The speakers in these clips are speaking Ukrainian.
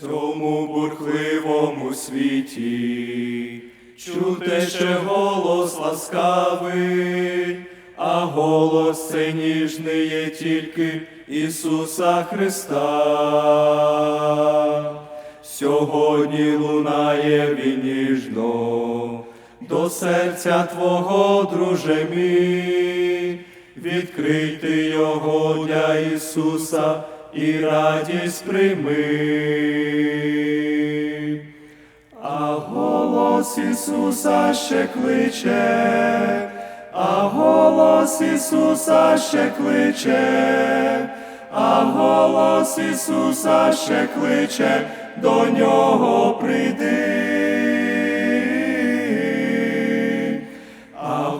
цьому бурхливому світі, чути ще голос ласкавий, а голос цей ніжний є тільки Ісуса Христа. Сьогодні лунає він ніжно до серця Твого, друже мій, відкрити його для Ісуса і радість прийми. А голос Ісуса ще кличе, а голос Ісуса ще кличе, а голос Ісуса ще кличе, до нього прийди. А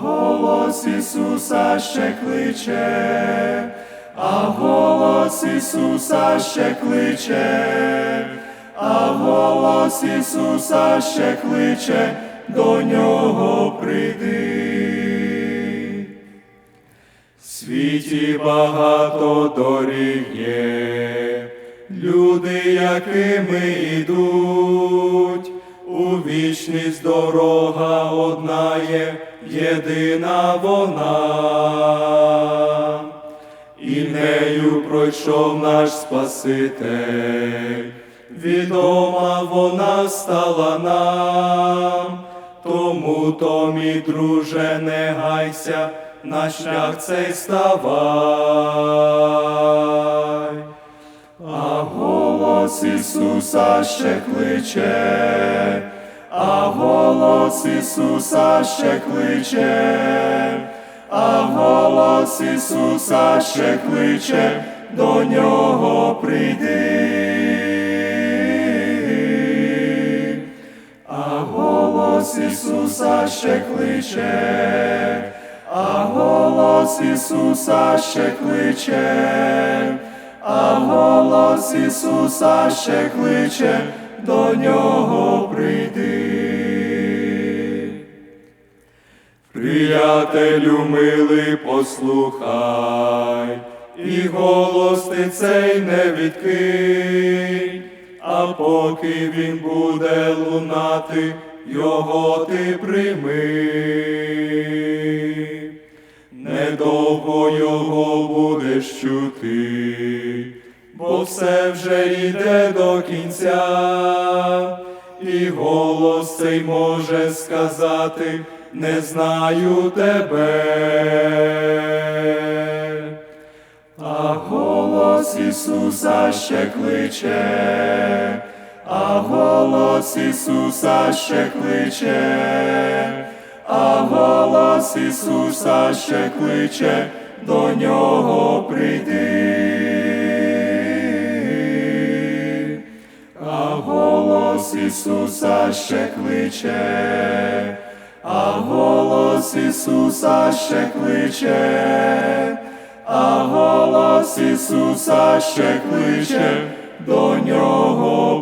Ісуса ще кличе, а голос Ісуса ще кличе, а голос Ісуса ще кличе, до нього прийди. В світі багато доріг є, люди, якими йдуть, у вічність дорога одна є, єдина вона, і нею пройшов наш Спаситель, відома вона стала нам, тому то, мій друже, не гайся, на шлях цей ставай. А голос Ісуса ще кличе, а голос Ісуса ще кличе, а голос Ісуса ще кличе, до нього прийди. А голос Ісуса ще кличе, а голос Ісуса ще кличе, а голос Ісуса ще кличе, до нього прийди. Приятелю милий, послухай, і голос ти цей не відкинь, а поки він буде лунати, його ти прийми. Недовго його будеш чути, бо все вже йде до кінця, і голос цей може сказати, не знаю тебе. А голос Ісуса ще кличе, а голос Ісуса ще кличе, а голос Ісуса ще кличе, до нього прийди. Голос Ісуса ще кличе, а голос Ісуса ще кличе, а голос Ісуса ще кличе, до нього.